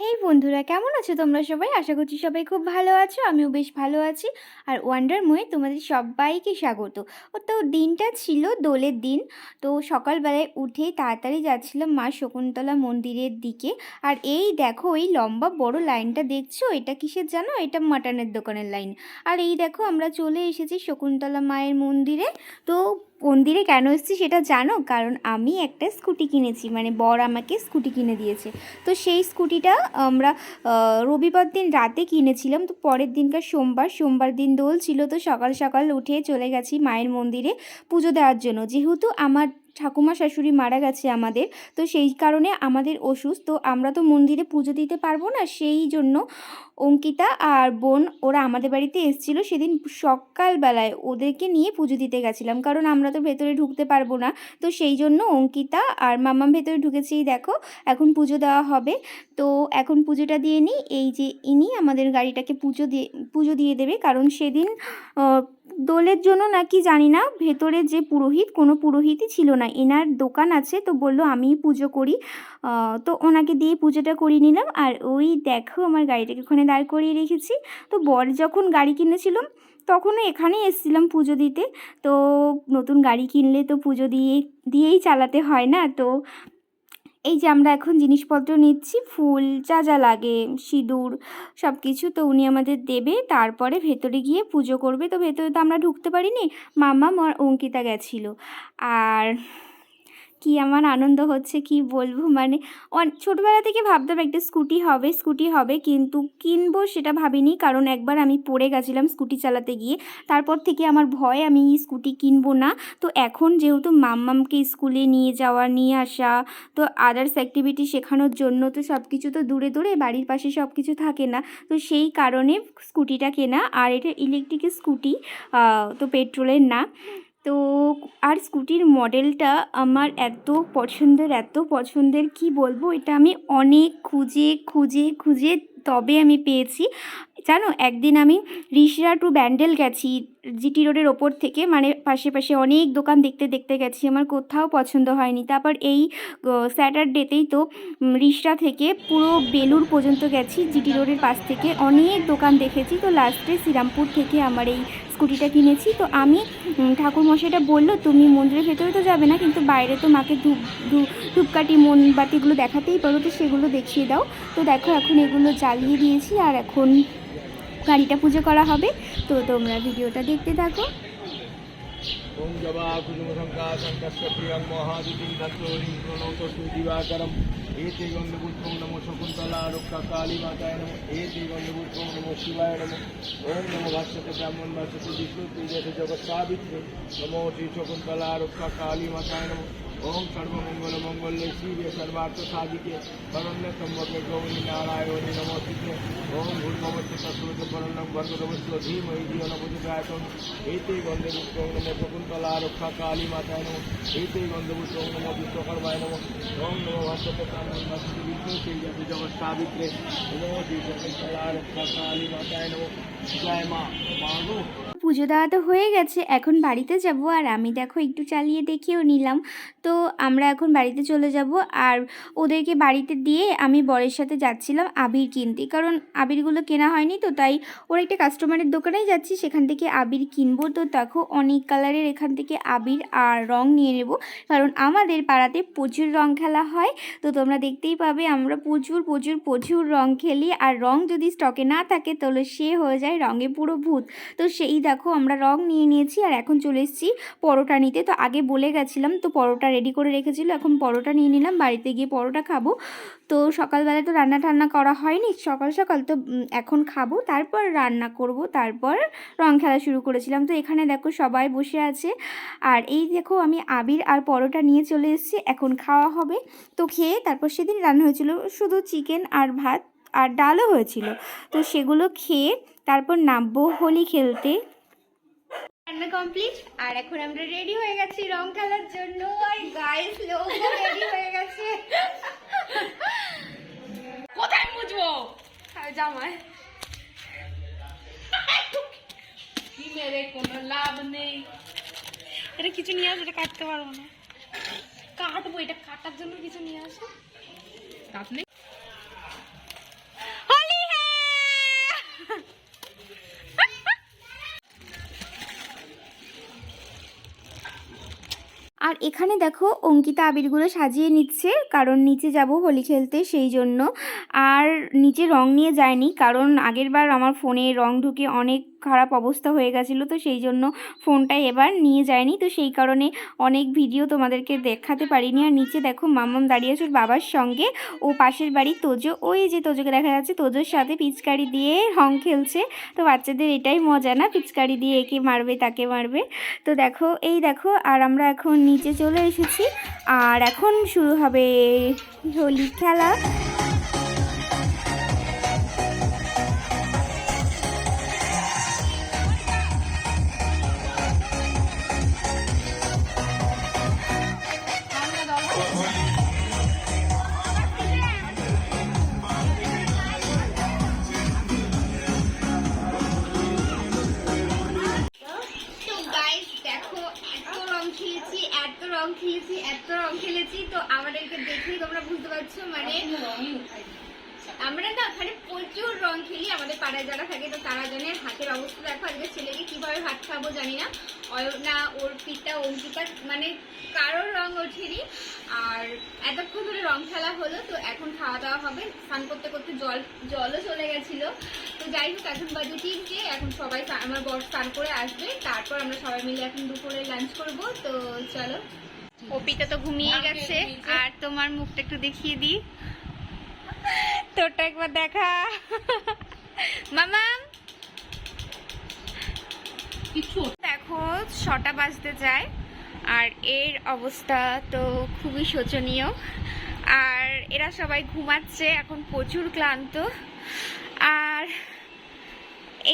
Hey বন্ধুরা, কেমন আছো তোমরা সবাই? আশা করছি সবাই খুব ভালো আছো, আমিও বেশ ভালো আছি। আর ওয়ান্ডার মোয়ে তোমাদের সবাইকে স্বাগত। ও তো দিনটা ছিল দোলের দিন, তো সকালবেলায় উঠেই তাড়াতাড়ি যাচ্ছিলাম মা শকুন্তলা মন্দিরের দিকে। আর এই দেখো, এই লম্বা বড় লাইনটা দেখছ? এটা কিসের জানো? এটা মাটনের দোকানের লাইন। আর এই দেখো, আমরা চলে এসেছি শকুন্তলা মায়ের মন্দিরে। তো মন্দিরে কেন এসেছি সেটা জানো? কারণ আমি একটা স্কুটি কিনেছি মানে বর আমাকে স্কুটি কিনে দিয়েছে। তো সেই স্কুটিটা আমরা রবিবার দিন রাতে কিনেছিলাম। তো পরের দিনকার সোমবার সোমবার দিন দোল ছিল তো সকাল সকাল উঠে চলে গেছি মায়ের মন্দিরে পুজো দেওয়ার জন্য। যেহেতু আমার ঠাকুমা, শাশুড়ি মারা গেছে আমাদের, তো সেই কারণে আমাদের অসুস্থ, তো আমরা তো মন্দিরে পুজো দিতে পারব না, সেই জন্য অঙ্কিতা আর বোন, ওরা আমাদের বাড়িতে এসেছিল সেদিন সকালবেলায়। ওদেরকে নিয়ে পুজো দিতে গেছিলাম, কারণ আমরা তো ভেতরে ঢুকতে পারব না। তো সেই জন্য অঙ্কিতা আর মামাম ভেতরে ঢুকেছেই দেখো, এখন পুজো দেওয়া হবে। তো এখন পুজোটা দিয়ে নিই, এই যে ইনি আমাদের গাড়িটাকে পুজো দিয়ে পুজো দিয়ে দেবে, কারণ সেদিন দোলের জন্য নাকি জানি না, ভেতরে যে পুরোহিত, কোনো পুরোহিতই ছিল না। এনার দোকান আছে, তো বলল আমিই পুজো করি। তো ওনাকে দিয়ে পুজোটা করিয়ে নিলাম, আর ওই দেখো আমার গাড়িটাকে ওখানে দাঁড় করিয়ে রেখেছি। তো বর যখন গাড়ি কিনেছিলাম তখনও এখানেই এসেছিলাম পুজো দিতে। তো নতুন গাড়ি কিনলে তো পুজো দিয়ে, দিয়েই চালাতে হয় না? তো এই যে আমরা এখন জিনিসপত্র নিচ্ছি, ফুল যা যা লাগে, সিঁদুর সব কিছু তো উনি আমাদের দেবে। তারপরে ভেতরে গিয়ে পুজো করবে। তো ভেতরে তো আমরা ঢুকতে পারিনি, মামা আর অঙ্কিতা গেছিল। আর কি আমার আনন্দ হচ্ছে, কি বলব? মানে ছোটবেলা থেকে ভাবতাম একটা স্কুটি হবে স্কুটি হবে কিন্তু কিনবো সেটা ভাবিনি। কারণ একবার আমি পড়ে গেছিলাম স্কুটি চালাতে গিয়ে, তারপর থেকে আমার ভয় আমি স্কুটি কিনবো না। তো এখন যেহেতু মাম্মামকে স্কুলে নিয়ে যাওয়া, নিয়ে আসা, তো আদার্স অ্যাক্টিভিটি শেখানোর জন্য তো সব কিছু তো দূরে দূরে, বাড়ির পাশে সব কিছু থাকে না। তো সেই কারণে স্কুটিটা কেনা, আর এটা ইলেকট্রিক স্কুটি তো পেট্রোলের না। তো আর স্কুটির মডেলটা আমার এত পছন্দের এত পছন্দের, কি বলব? এটা আমি অনেক খুঁজে খুঁজে খুঁজে তবে আমি পেয়েছি। জানো, একদিন আমি রিসরা টু ব্যান্ডেল গেছি, জিটি রোডের ওপর থেকে মানে পাশে পাশে অনেক দোকান দেখতে দেখতে গেছি, আমার কোথাও পছন্দ হয়নি। তারপর এই স্যাটারডেতেই তো রিসরা থেকে পুরো বেলুর পর্যন্ত গেছি, জিটি রোডের পাশ থেকে অনেক দোকান দেখেছি। তো লাস্টে শ্রীরামপুর থেকে আমার এই স্কুটিটা কিনেছি। তো আমি ঠাকুরমশাইটা বলল, তুমি মন্দিরের ভেতরে তো যাবে না, কিন্তু বাইরে তো মাকে ধূপ ধূপকাঠি, মোমবাতিগুলো দেখাতেই পারো, তো সেগুলো দেখিয়ে দাও। তো দেখো, এখন এগুলো জ্বালিয়ে দিয়েছি, আর এখন গাড়িটা পুজো করা হবে। তো তোমরা ভিডিওটা দেখতে থাকো। ওম শকুন্তলা রক্ষা কালী মাতায় নমো ওম নমো ভাষ্যতে ব্রাহ্মণ ভাষ্যতে বিষ্ণু সাবিত্রী শ্রী শকুন্তলা রক্ষা কালী মাতায় নমো। ওম সর্বমঙ্গল মঙ্গলে শিবে সর্বার্থ সাধিকে। শরণ্য গৌরী নারায়ণী নারায়ণে নমস্তি নমস্তে পরম ভগবস্ত ধীম এই দিও নবজায়তন এইতে গন্ধভূত নমে শকুন্তলা রক্ষা কালী মাতায় নম এইতে গন্ধভূত নম বিশ্বকর্মায় নম ওম নম ভক্তপত্র জগৎ সাবিত্রে। নম বিশ্বকলা রক্ষা কালী মাতায় নম জয় মা। পুজো দেওয়া তো হয়ে গেছে, এখন বাড়িতে যাব। আর আমি দেখো একটু চালিয়ে দেখিয়েও নিলাম। তো আমরা এখন বাড়িতে চলে যাব। আর ওদেরকে বাড়িতে দিয়ে আমি বরের সাথে যাচ্ছিলাম আবির কিনতে। কারণ আবিরগুলো কেনা হয়নি তো, তাই ওর একটা কাস্টমারের দোকানেই যাচ্ছি। সেখান থেকে আবির কিনবো। তো দেখো অনেক কালারের এখান থেকে আবির আর রং নিয়ে নেব। কারণ আমাদের পাড়াতে প্রচুর রং খেলা হয়। তো তোমরা দেখতেই পাবে আমরা প্রচুর প্রচুর প্রচুর রং খেলি। আর রং যদি স্টকে না থাকে, তাহলে সে হয়ে যায় রঙে পুরো ভূত। তো সেই দেখো আমরা রং নিয়ে নিয়েছি আর এখন চলে এসেছি পরোটা নিতে। তো আগে বলে গেছিলাম, তো পরোটা রেডি করে রেখেছিল, এখন পরোটা নিয়ে নিলাম, বাড়িতে গিয়ে পরোটা খাব। তো সকালবেলা তো রান্না টান্না করা হয়নি, সকাল সকাল তো এখন খাব, তারপর রান্না করব, তারপর রং খেলা শুরু করেছিলাম। তো এখানে দেখো সবাই বসে আছে, আর এই দেখো আমি আবির আর পরোটা নিয়ে চলে এসেছি, এখন খাওয়া হবে। তো খেয়ে তারপর সেদিন রান্না হয়েছিল শুধু চিকেন আর ভাত, আর ডালও হয়েছিল। তো সেগুলো খেয়ে তারপর নামবো হোলি খেলতে। রান্না কমপ্লিট আর এখন আমরা রেডি হয়ে গেছি রং খেলার জন্য। আর গাইস লোক রেডি হয়ে গেছে। কোথায় জামাই। কি মেরে কোনো লাভ নেই। এটা কিছু নিয়ে আসবে এটা কাটতে পারব না। কাটবো এটা কাটার জন্য কিছু নিয়ে আসো। কাট নেই এখানে দেখো অঙ্কিতা আবিরগুলো সাজিয়ে নিচ্ছে, কারণ নিচে যাব হোলি খেলতে সেই জন্য। আর নিচে রং নিয়ে যায়নি, কারণ আগেরবার আমার ফোনে রং ঢুকে অনেক খারাপ অবস্থা হয়ে গেছিল, তো সেই জন্য ফোনটা এবার নিয়ে যায়নি। তো সেই কারণে অনেক ভিডিও তোমাদেরকে দেখাতে পারিনি। আর নিচে দেখো মাম্মাম দাঁড়িয়ে আছে বাবার সঙ্গে। ও পাশের বাড়ি তোজো, ওই যে তোজোকে দেখা যাচ্ছে, তোজোর সাথে পিচকারি দিয়ে রং খেলছে। তো বাচ্চাদের এটাই মজা না, পিচকারি দিয়ে একে মারবে, তাকে মারবে। তো দেখো, এই দেখো, আর আমরা এখন নিচে চলে এসেছি। আর এখন শুরু হবে হোলি খেলা। এত রং খেলেছি এত রং খেলেছি এত রং খেলেছি, তো আমাদেরকে দেখেই তোমরা বুঝতে পারছ মানে আমরা না ওখানে প্রচুর রং খেলি, আমাদের পাড়ায় যারা থাকে তো তারা জানে হাতের অবস্থা। দেখো আজকে ছেলেকে কীভাবে ভাত খাব জানি না। অয়না অর্পিতা, অঙ্কিতা মানে কারোর রং ওঠেনি। আর এতক্ষণ ধরে রং খেলা হলো, তো এখন খাওয়া দাওয়া হবে। স্নান করতে করতে জল, জলও চলে গেছিল। তো যাই হোক, এখন বাজে তিনটে। এখন সবাই আমার বর স্নান করে আসবে। তারপর আমরা সবাই মিলে এখন দুপুরে লাঞ্চ করব। তো চলো। অপিতা তো ঘুমিয়ে গেছে। আর তোমার মুখটা একটু দেখিয়ে দিই। তোরটা একবার দেখা। মামা। কিছু দেখো, ছটা বাজতে যায়, আর এর অবস্থা তো খুবই শোচনীয়। আর এরা সবাই ঘুমাচ্ছে, এখন প্রচুর ক্লান্ত। আর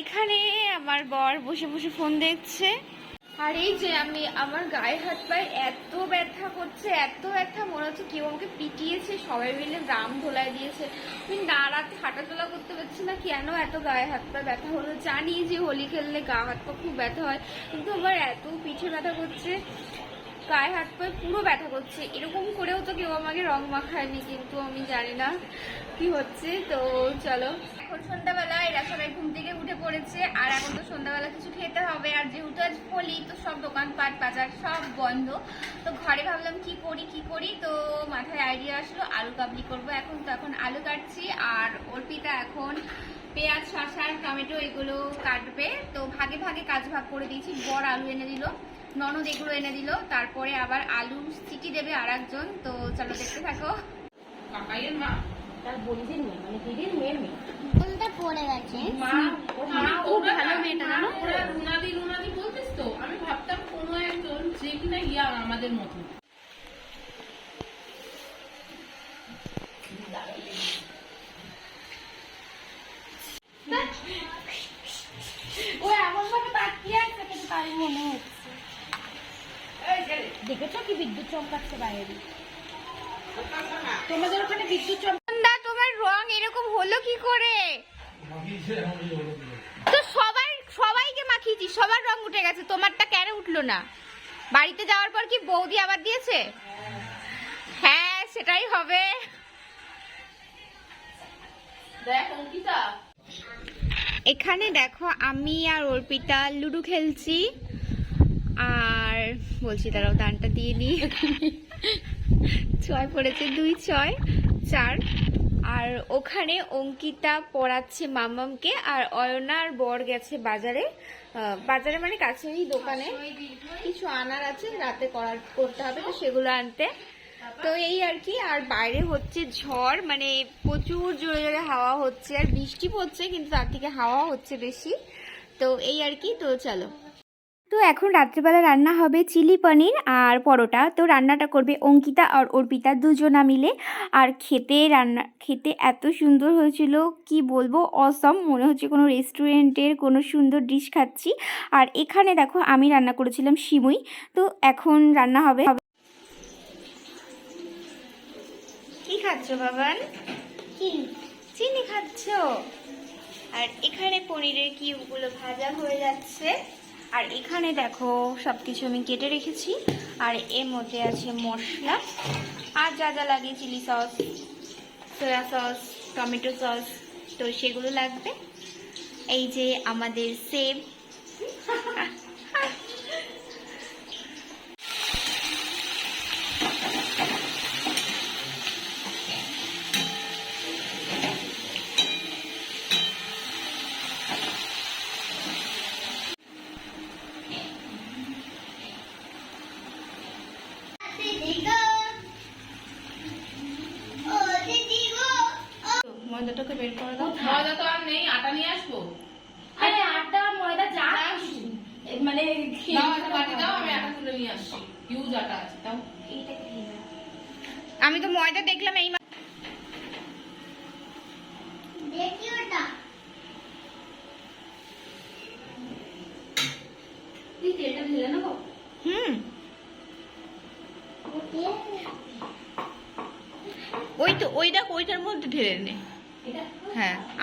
এখানে আমার বর বসে বসে ফোন দেখছে। আর এই যে আমি, আমার গায়ে হাত পায়ে এত ব্যথা করছে, এত ব্যথা, মনে হচ্ছে কেউ আমাকে পিটিয়েছে, সবাই মিলে রাম ধোলাই দিয়েছে। আমি নাড়াতে হাঁটাচলা করতে পারছি না, কেন এত গায়ে হাত পায়ে ব্যথা হলো? জানি যে হোলি খেললে গা, হাত পা খুব ব্যথা হয়, কিন্তু আমার এত পিঠে ব্যথা করছে। গায়ে হাত পায়ে পুরো ব্যথা করছে। এরকম করেও তো কেউ আমাকে রং মাখায়নি, কিন্তু আমি জানি না কি হচ্ছে। তো চলো। এখন সন্ধ্যাবেলা, এরা সবাই ঘুম থেকে উঠে পড়েছে, আর এখন তো সন্ধ্যাবেলা কিছু খেতে হবে। আর যেহেতু আজ হোলি, তো সব দোকানপাট, বাজার সব বন্ধ। তো ঘরে ভাবলাম কি করি কি করি? তো মাথায় আইডিয়া আসলো, আলু কাবলি করব। এখন তো এখন আলু কাটছি, আর অর্পিতা এখন পেঁয়াজ শসা টমেটো এগুলো কাটবে। তো ভাগে ভাগে কাজ ভাগ করে দিয়েছি। বড় আলু এনে দিল ননদ এগুলো এনে দিল। তারপরে আবার আলু সিটি দেবে আর একজন তো চলো দেখতে থাকো। কাকাইয়ের মা? তার বোনদের মেয়ে মানে দিদির মেয়ের মেয়ে। বলতে পড়ে গেছে। মা মা খুব ভালো মেয়েটা জানো? ওরা রুনাদি রুনাদি বলতিস তো? আমি ভাবতাম কোনো একজন যে কিনা ইয়া আমাদের মতো ও এমন ভাবে তাকিয়ে আছে কিন্তু তাই মনে হচ্ছে দেখেছ কি চমকাচ্ছে বাইরে। তোমাদের ওখানে বিদ্যুৎ চমক তোমার রং এরকম হলো কি করে? তো সবাই সবাইকে মাখিয়েছি, সবার রং উঠে গেছে, তোমারটা কেন উঠল না? বাড়িতে যাওয়ার পর কি বৌদি আবার দিয়েছে? হ্যাঁ সেটাই হবে। এখানে দেখো, আমি আর অর্পিতা লুডু খেলছি, আর বলছি তারাও দানটা দিয়ে নি ছয় পড়েছে, দুই, ছয়, চার। আর ওখানে অঙ্কিতা পড়াচ্ছে মামামকে, আর অয়নার বর গেছে বাজারে। বাজারে মানে কাছেই দোকানে। কিছু আনার আছে, রাতে করার, করতে হবে তো সেগুলো আনতে। তো এই আর কি, আর বাইরে হচ্ছে ঝড় মানে প্রচুর জোরে জোরে হাওয়া হচ্ছে, আর বৃষ্টি পড়ছে, কিন্তু তার থেকে হাওয়া হচ্ছে বেশি। তো এই আর কি, তো চলো। তো এখন রাত্রিবেলা রান্না হবে চিলি পনির আর পরোটা। তো রান্নাটা করবে অঙ্কিতা আর অর্পিতা দুজনা মিলে। আর খেতে রান্না খেতে এত সুন্দর হয়েছিল কি বলব অসম মনে হচ্ছে কোনো রেস্টুরেন্টের কোনো সুন্দর ডিশ খাচ্ছি। আর এখানে দেখো আমি রান্না করেছিলাম সিমুই। তো এখন রান্না হবে। কি খাচ্ছ বাবান? চিনি। খাচ্ছ? আর এখানে পনিরের কিউবগুলো ভাজা হয়ে যাচ্ছে। আর এখানে দেখো সব কিছু আমি কেটে রেখেছি। আর এর মধ্যে আছে মশলা। আর যা যা লাগে, chilli sauce, soya sauce, tomato sauce, তো সেগুলো লাগবে। এই যে আমাদের সেব ময়দাটাকে বের করে দাও ময়দা তো আর নেই আটা নিয়ে আসব আরে আটা ময়দা যা খুশি। এ, মানে খেয়ে দাও একটা বাটি দাও আমি আটা তুলে নিয়ে আসছি হিউজ আটা আছে তাও? এইটা খেয়ে নাও। আমি তো ময়দা দেখলাম এই মা- তুই তেলটা ঢেলে নেব? হুম। ওই তো ওই দেখ ওইটার মধ্যে ঢেলে নে।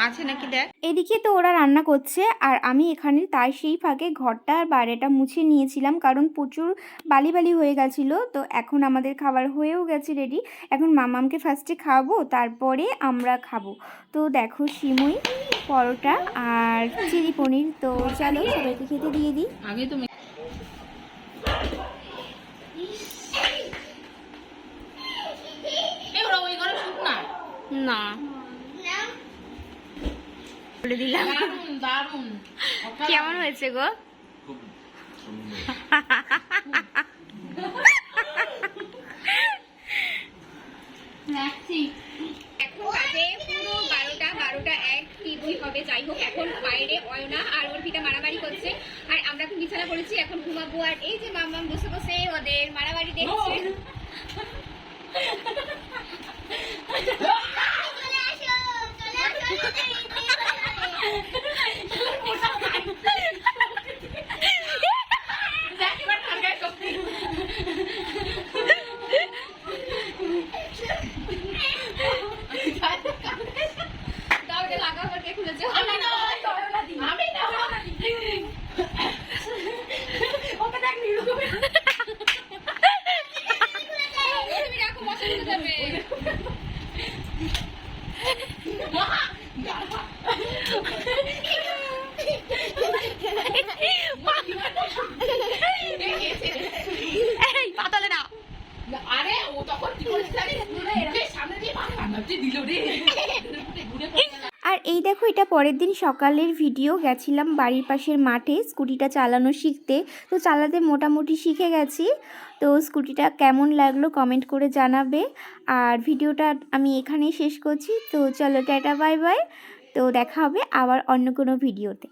আছে নাকি দেখ? এদিকে তো ওরা রান্না করছে আর আমি এখানে তার সেই ফাঁকে ঘরটা আর বাইরেটা মুছে নিয়েছিলাম কারণ প্রচুর বালি বালি হয়ে গেছিল তো এখন আমাদের খাবার হয়েও গেছে রেডি এখন মামামকে ফার্স্টে খাওয়াবো তারপরে আমরা খাব। তো দেখো সিমুই পরোটা আর চিলি পনির তো চলো সবাইকে খেতে দিয়ে দিই। আগে তুমি না। বলে দিলাম। দারুণ দারুণ কেমন হয়েছে গো? খুব এখন বাজে পুরো বারোটা বারোটা এক কি দুই হবে যাই হোক এখন বাইরে অয়না আর অর্পিতা মারামারি করছে। আর আমরা এখন বিছানা করেছি এখন ঘুমাবো। আর এই যে মাম্মাম বসে বসে ওদের মারামারি দেখছে। দাও এটা লাগাও আবার কে খুলেছে আমি না আমি না ওকে দেখ নিরুকে তুমি রাখো মশা ঢুকে যাবে এই পাতালে না আরে ও আর এই দেখো, এটা পরের দিন সকালের ভিডিও গেছিলাম বাড়ির পাশের মাঠে, স্কুটিটা চালানো শিখতে। তো চালাতে মোটামুটি শিখে গেছি। তো স্কুটিটা কেমন লাগল কমেন্ট করে জানাবে। আর ভিডিওটা আমি এখানেই শেষ করছি। তো চলো টাটা বাই বাই তো দেখা হবে আবার অন্য কোনো ভিডিওতে